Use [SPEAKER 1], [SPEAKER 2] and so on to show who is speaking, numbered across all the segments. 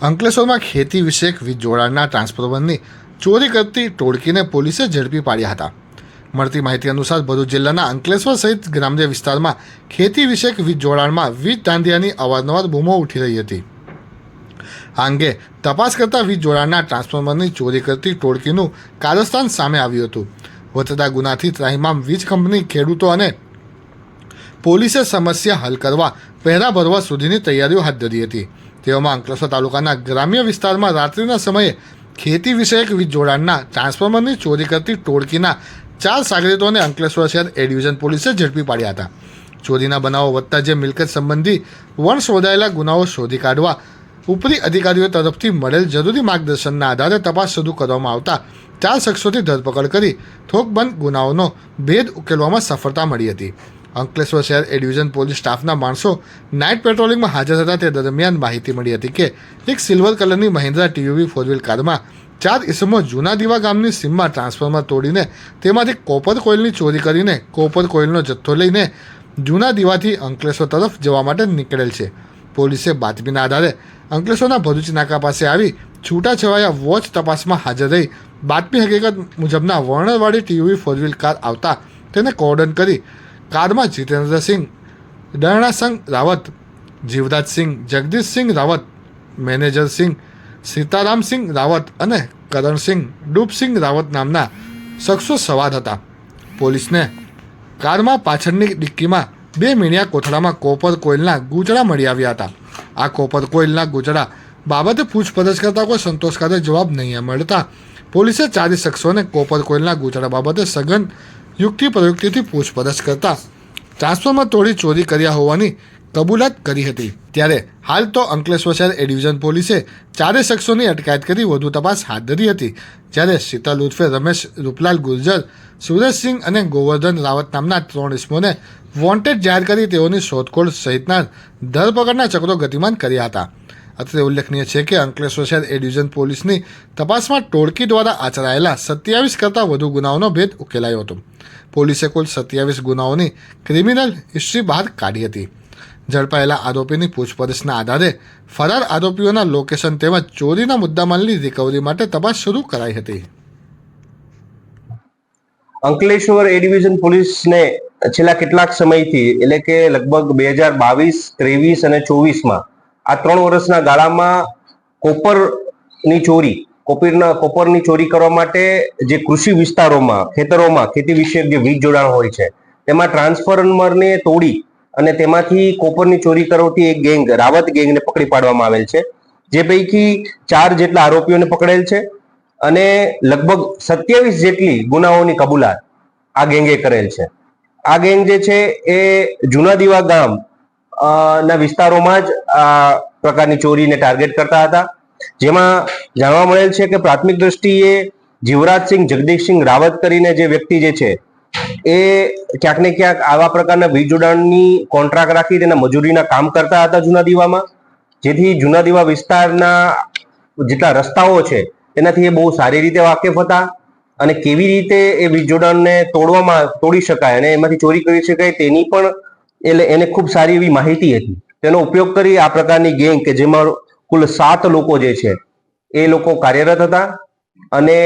[SPEAKER 1] અંકલેશ્વરમાં ખેતી વિષયક વીજ જોડાણના ટ્રાન્સફોર્મરની ચોરી કરતી ટોળકીને પોલીસે ઝડપી પાડ્યા હતા. મળતી માહિતી અનુસાર ભરૂચ જિલ્લાના અંકલેશ્વર સહિત ગ્રામ્ય વિસ્તારમાં ખેતી વિષયક વીજ જોડાણમાં વીજ દાંધિયાની અવારનવાર બૂમો ઉઠી રહી હતી. આ અંગે તપાસ કરતા વીજ જોડાણના ટ્રાન્સફોર્મરની ચોરી કરતી ટોળકીનું કારસ્તાન સામે આવ્યું હતું. વધતા ગુનાથી ત્રાહિમામ વીજ કંપની ખેડૂતો અને પોલીસે સમસ્યા હલ કરવા પહેરા ભરવા સુધીની તૈયારીઓ હાથ ધરી હતી. તેવામાં અંકલેશ્વર તાલુકાના ગ્રામ્ય વિસ્તારમાં રાત્રિના સમયે ખેતી વિષયક વીજ જોડાણના ટ્રાન્સફોર્મરની ચોરી કરતી ટોળકીના ચાર સાગરીતોને અંકલેશ્વર શહેર એ ડિવિઝન પોલીસે ઝડપી પાડ્યા હતા. ચોરીના બનાવો વધતા જે મિલકત સંબંધી વણ શોધાયેલા ગુનાઓ શોધી કાઢવા ઉપરી અધિકારીઓ તરફથી મળેલ જરૂરી માર્ગદર્શનના આધારે તપાસ શરૂ કરવામાં આવતા ચાર શખ્સોથી ધરપકડ કરી થોકબંધ ગુનાઓનો ભેદ ઉકેલવામાં સફળતા મળી હતી. અંકલેશ્વર શહેર એ પોલીસ સ્ટાફના માણસો નાઇટ પેટ્રોલિંગમાં હાજર હતા. તે દરમિયાન માહિતી મળી હતી કે એક સિલ્વર કલરની મહિન્દ્રા ટીયુવી ફોર વ્હીલ કારમાં ચાર ઇસમો જૂના દીવા ગામની સીમમાં ટ્રાન્સફોર્મર તોડીને તેમાંથી કોપર કોઇલની ચોરી કરીને કોપર કોઇલનો જથ્થો લઈને જૂના દીવાથી અંકલેશ્વર તરફ જવા માટે નીકળેલ છે. પોલીસે બાતમીના આધારે અંકલેશ્વરના ભરૂચ નાકા પાસે આવી છૂટાછવાયા વોચ તપાસમાં હાજર રહી બાતમી હકીકત મુજબના વર્ણરવાળી ટીયુવી ફોર વ્હીલ કાર આવતા તેને કોર્ડન કરી કારમાં જીતેન્દ્રસિંહ ડરણાસંગ રાવત જીવરાજસિંહ જગદીશસિંહ રાવત મેનેજરસિંહ સીતારામસિંહ રાવત અને કરણસિંહ ડૂબસિંહ રાવત નામના શખ્સો સવાર હતા. પોલીસને કારમાં પાછળની ડિક્કીમાં બે મીણિયા કોથળામાં કોપર કોઇલના ગૂંચડા મળી આવ્યા હતા. આ કોપર કોઇલના ગૂંચડા બાબતે પૂછપરછ કરતા કોઈ સંતોષકારક જવાબ નહીં મળતા પોલીસે ચારે શખ્સોને કોપર કોઇલના ગૂંચડા બાબતે સઘન યુક્તિ પ્રયુક્તિથી પૂછપરછ કરતા ટ્રાન્સફોર્મર તોડી ચોરી કર્યા હોવાની કબૂલાત કરી હતી. ત્યારે હાલ તો અંકલેશ્વર શહેર એ ડિવિઝન પોલીસે ચારે શખ્સોની અટકાયત કરી વધુ તપાસ હાથ ધરી હતી. જ્યારે શીતલ ઉર્ફે રમેશ, રૂપલાલ ગુર્જર સુરેશસિંહ અને ગોવર્ધન રાવત નામના ત્રણ ઇસમોને વોન્ટેડ જાહેર કરી તેઓની શોધખોળ સહિતના ધરપકડના ચક્રો ગતિમાન કર્યા હતા. અત્રે ઉલ્લેખનીય છે કે અંકલેશ્વર શહેર એ ડિવિઝન પોલીસની તપાસમાં ટોળકી દ્વારા આચરાયેલા સત્યાવીસ કરતાં વધુ ગુનાઓનો ભેદ ઉકેલાયો હતો. પોલીસે કુલ સત્યાવીસ ગુનાઓની ક્રિમિનલ હિસ્ટ્રી બહાર કાઢી હતી. ઝડપાયેલા આરોપીની પૂછપરછના આધારે ફરાર આરોપીઓના લોકેશન તેમજ ચોરીના મુદ્દામાલની રિકવરી માટે તપાસ શરૂ કરાઈ હતી.
[SPEAKER 2] અંકલેશ્વર એ ડિવિઝન પોલીસને છેલ્લા કેટલાક સમયથી એટલે કે લગભગ બે હજાર બાવીસ, ત્રેવીસ અને ચોવીસમાં આ ત્રણ વર્ષના ગાળામાં કોપરની ચોરી, કોપીરના, કોપરની ચોરી કરવા માટે જે કૃષિ વિસ્તારોમાં, ખેતરોમાં ખેતી વિષયક જે વીજ જોડાણ હોય છે, તેમાં ટ્રાન્સફોર્મરને તોડી અને તેમાંથી કોપરની ચોરી કરવાથી એક ગેંગ, રાવત ગેંગને પકડી પાડવામાં આવેલ છે. જે પૈકી ચાર જેટલા આરોપીઓને પકડેલ છે અને લગભગ સત્યાવીસ જેટલી ગુનાઓની કબૂલાત આ ગેંગે કરેલ છે. આ ગેંગ જે છે એ જૂના દીવા ગામ ના વિસ્તારોમાં જ આ પ્રકારની ચોરીને ટાર્ગેટ કરતા હતા. જેમાં જાણવા મળેલ છે કે પ્રાથમિક દ્રષ્ટિએ જીવરાજસિંહ જગદીશસિંહ રાવત કરીને જે વ્યક્તિ જે છે, એ ક્યાંક ને ક્યાંક આવા પ્રકારના વીજ જોડાણની કોન્ટ્રાક્ટ રાખી તેના મજૂરીના કામ કરતા હતા જૂના દીવામાં. જેથી જૂના દીવા વિસ્તારના જેટલા રસ્તાઓ છે તેનાથી એ બહુ સારી રીતે વાકેફ હતા અને કેવી રીતે એ વીજ જોડાણને તોડવામાં, તોડી શકાય અને એમાંથી ચોરી કરી શકાય તેની પણ એટલે એને ખૂબ સારી એવી માહિતી હતી. તેનો ઉપયોગ કરી આ પ્રકારની ગેંગ કે જેમાં કુલ સાત લોકો જે છે, એ લોકો કાર્યરત હતા અને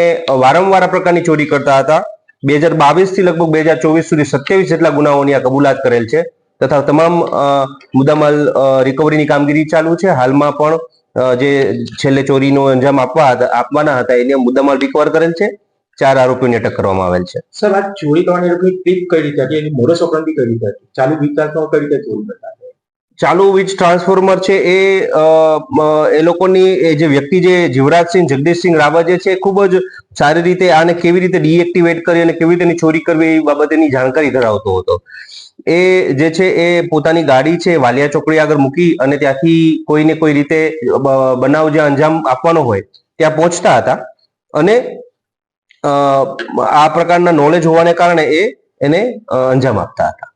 [SPEAKER 2] વારંવાર આ પ્રકારની ચોરી કરતા હતા. બે હજાર બાવીસથી લગભગ બે હજાર ચોવીસ સુધી સત્યાવીસ જેટલા ગુનાઓની આ કબૂલાત કરેલ છે તથા તમામ મુદ્દામાલ રિકવરીની કામગીરી ચાલુ છે. હાલમાં પણ જે છેલ્લે ચોરીનો અંજામ આપવા, આપવાના હતા, એને મુદ્દામાલ રિકવર કરેલ છે. ચાર આરોપીઓને અટક કરવામાં આવેલ છે.
[SPEAKER 3] સર આ ચોરી કરવાની લોકોની ટ્રીપ કઈ રીતે હતી એની મોડસ ઓપરેન્ડી કઈ રીતે હતી. ચાલુ વિકાસમાં કઈ રીતે ચોરી કરતા.
[SPEAKER 2] ચાલુ વીજ ટ્રાન્સફોર્મર છે એ એ લોકોની એ જે વ્યક્તિ જે જીવરાજસિંહ જગદીશસિંહ રાવત જે છે ખૂબ જ સારી રીતે આને કેવી રીતે ડીએક્ટિવેટ કરી અને કેવી રીતે ચોરી કરવી એ બાબતેની જાણકારી ધરાવતો હતો. એ જે છે એ પોતાની ગાડી છે વાલિયા ચોકડી આગળ મૂકી અને ત્યાંથી કોઈને કોઈ રીતે બનાવ જે અંજામ આપવાનો હોય ત્યાં પહોંચતા હતા. અને આ પ્રકારના નોલેજ હોવાને કારણે એ એને અંજામ આપતા હતા.